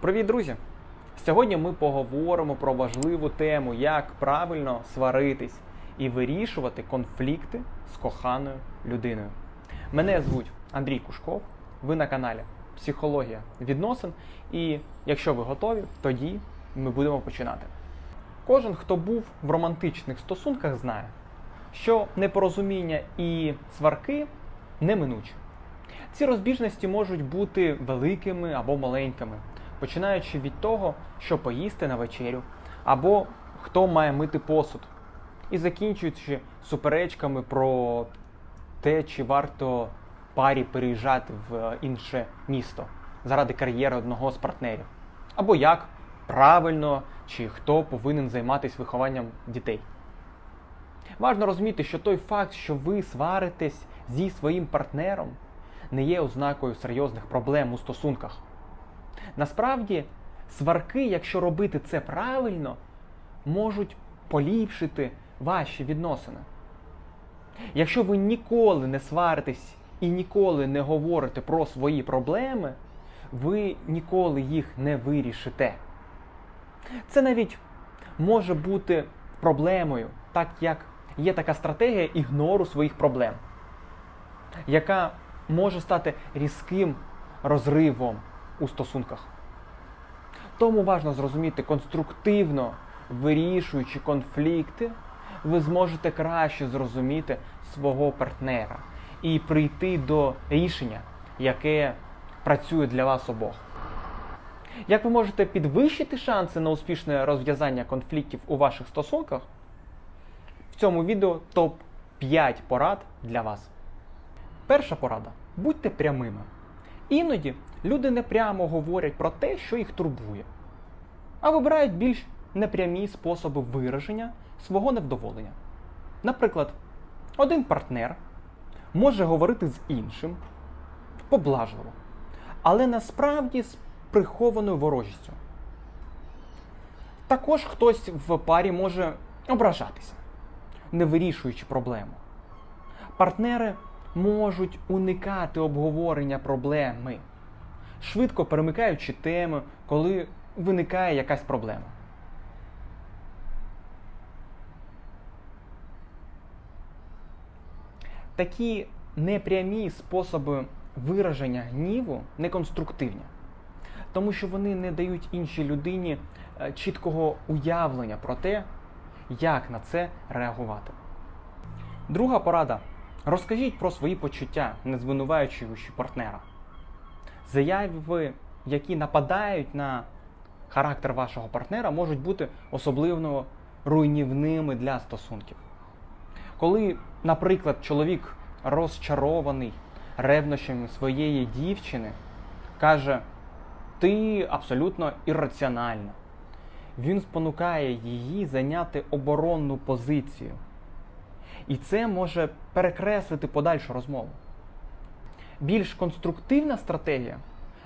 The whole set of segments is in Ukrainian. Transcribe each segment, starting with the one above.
Привіт, друзі! Сьогодні ми поговоримо про важливу тему, як правильно сваритись і вирішувати конфлікти з коханою людиною. Мене звуть Андрій Кушков. Ви на каналі Психологія відносин. І якщо ви готові, тоді ми будемо починати. Кожен, хто був в романтичних стосунках, знає, що непорозуміння і сварки неминучі. Ці розбіжності можуть бути великими або маленькими, починаючи від того, що поїсти на вечерю, або хто має мити посуд, і закінчуючи суперечками про те, чи варто парі переїжджати в інше місто заради кар'єри одного з партнерів, або як правильно чи хто повинен займатися вихованням дітей. Важно розуміти, що той факт, що ви сваритесь зі своїм партнером, не є ознакою серйозних проблем у стосунках. Насправді, сварки, якщо робити це правильно, можуть поліпшити ваші відносини. Якщо ви ніколи не сваритесь і ніколи не говорите про свої проблеми, ви ніколи їх не вирішите. Це навіть може бути проблемою, так як є така стратегія ігнору своїх проблем, яка може стати різким розривом у стосунках. Тому важливо зрозуміти, конструктивно вирішуючи конфлікти, ви зможете краще зрозуміти свого партнера і прийти до рішення, яке працює для вас обох. Як ви можете підвищити шанси на успішне розв'язання конфліктів у ваших стосунках? В цьому відео топ-5 порад для вас. Перша порада будьте прямими. Іноді люди не прямо говорять про те, що їх турбує, а вибирають більш непрямі способи вираження свого невдоволення. Наприклад, один партнер може говорити з іншим поблажливо, але насправді з прихованою ворожістю. Також хтось в парі може ображатися, не вирішуючи проблему. Партнери можуть уникати обговорення проблеми, швидко перемикаючи теми, коли виникає якась проблема. Такі непрямі способи вираження гніву неконструктивні, тому що вони не дають іншій людині е, чіткого уявлення про те, як на це реагувати. Друга порада. Розкажіть про свої почуття, не звинувачуючи партнера. Заяви, які нападають на характер вашого партнера, можуть бути особливо руйнівними для стосунків. Коли, наприклад, чоловік розчарований ревнощами своєї дівчини, каже, ти абсолютно ірраціональна, він спонукає її зайняти оборонну позицію. І це може перекреслити подальшу розмову. Більш конструктивна стратегія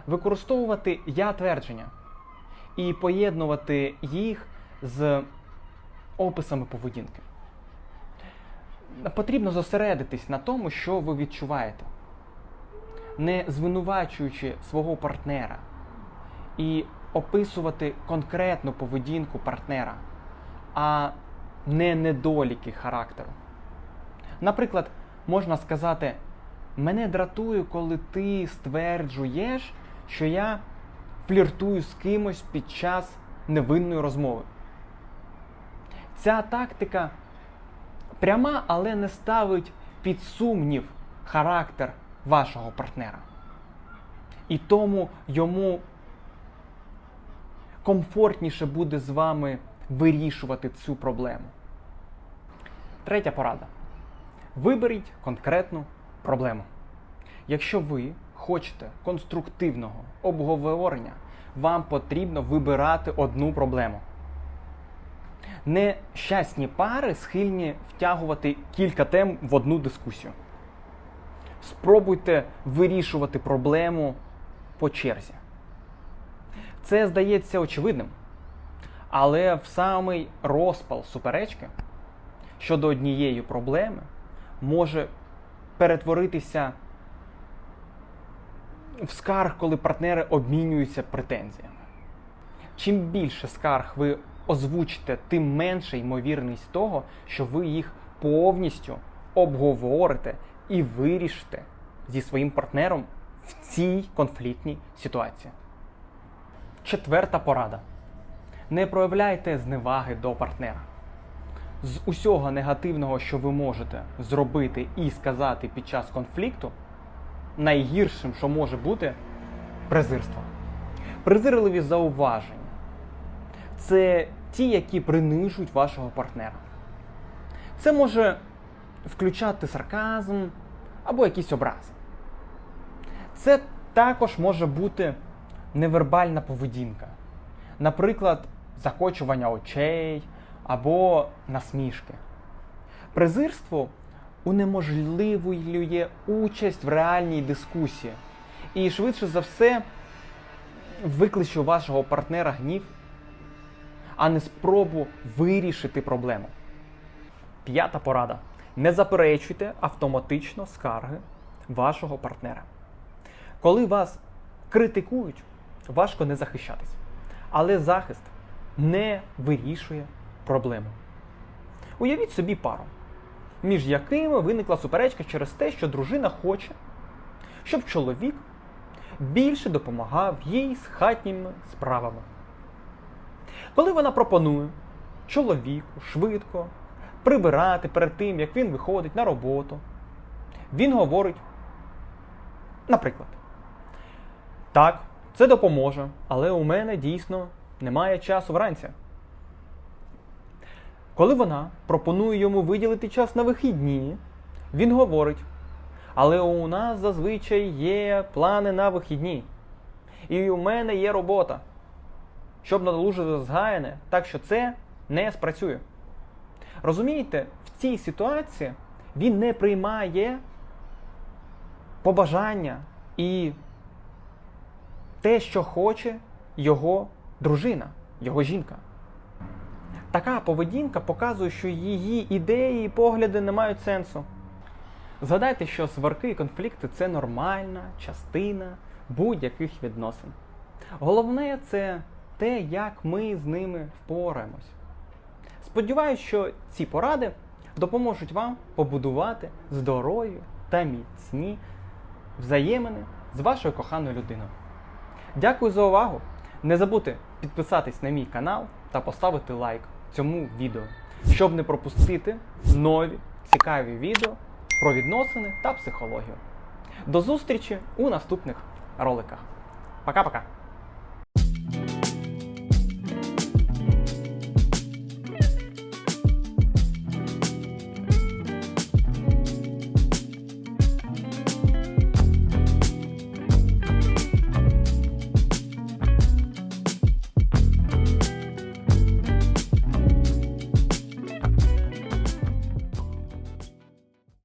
використовувати я твердження і поєднувати їх з описами поведінки. Потрібно зосередитись на тому, що ви відчуваєте, не звинувачуючи свого партнера і описувати конкретну поведінку партнера, а не недоліки характеру. Наприклад, можна сказати, мене дратує, коли ти стверджуєш, що я фліртую з кимось під час невинної розмови. Ця тактика пряма, але не ставить під сумнів характер вашого партнера. І тому йому комфортніше буде з вами вирішувати цю проблему. Третя порада. Виберіть конкретну проблему. Якщо ви хочете конструктивного обговорення, вам потрібно вибирати одну проблему. Нещасні пари схильні втягувати кілька тем в одну дискусію. Спробуйте вирішувати проблему по черзі. Це здається очевидним. Але в самий розпал суперечки щодо однієї проблеми може перетворитися в скарг, коли партнери обмінюються претензіями. чим більше скарг ви озвучите, тим менша ймовірність того, що ви їх повністю обговорите і вирішите зі своїм партнером в цій конфліктній ситуації. Четверта порада. Не проявляйте зневаги до партнера. З усього негативного, що ви можете зробити і сказати під час конфлікту, найгіршим, що може бути, презирство. Презирливі зауваження. Це ті, які принижують вашого партнера. Це може включати сарказм або якісь образи. Це також може бути невербальна поведінка. Наприклад, закочування очей або насмішки. Презирство унеможливлює участь в реальній дискусії і швидше за все викличе вашого партнера гнів, а не спробу вирішити проблему. П'ята порада. Не заперечуйте автоматично скарги вашого партнера. Коли вас критикують, важко не захищатись. Але захист не вирішує проблему. Уявіть собі пару, між якими виникла суперечка через те, що дружина хоче, щоб чоловік більше допомагав їй з хатніми справами. Коли вона пропонує чоловіку швидко прибирати перед тим, як він виходить на роботу, він говорить, наприклад, так, це допоможе, але у мене дійсно немає часу вранці. Коли вона пропонує йому виділити час на вихідні, він говорить: але у нас зазвичай є плани на вихідні. І у мене є робота, щоб надолужити згаяне, так що це не спрацює. Розумієте, в цій ситуації він не приймає побажання і те, що хоче його дружина, його жінка. Така поведінка показує, що її ідеї і погляди не мають сенсу. Згадайте, що сварки і конфлікти це нормальна частина будь-яких відносин. Головне це те, як ми з ними впораємось. Сподіваюсь, що ці поради допоможуть вам побудувати здорові та міцні взаємини з вашою коханою людиною. Дякую за увагу! Не забудьте підписатись на мій канал та поставити лайк цьому відео, щоб не пропустити нові цікаві відео про відносини та психологію. До зустрічі у наступних роликах. Пока-пока!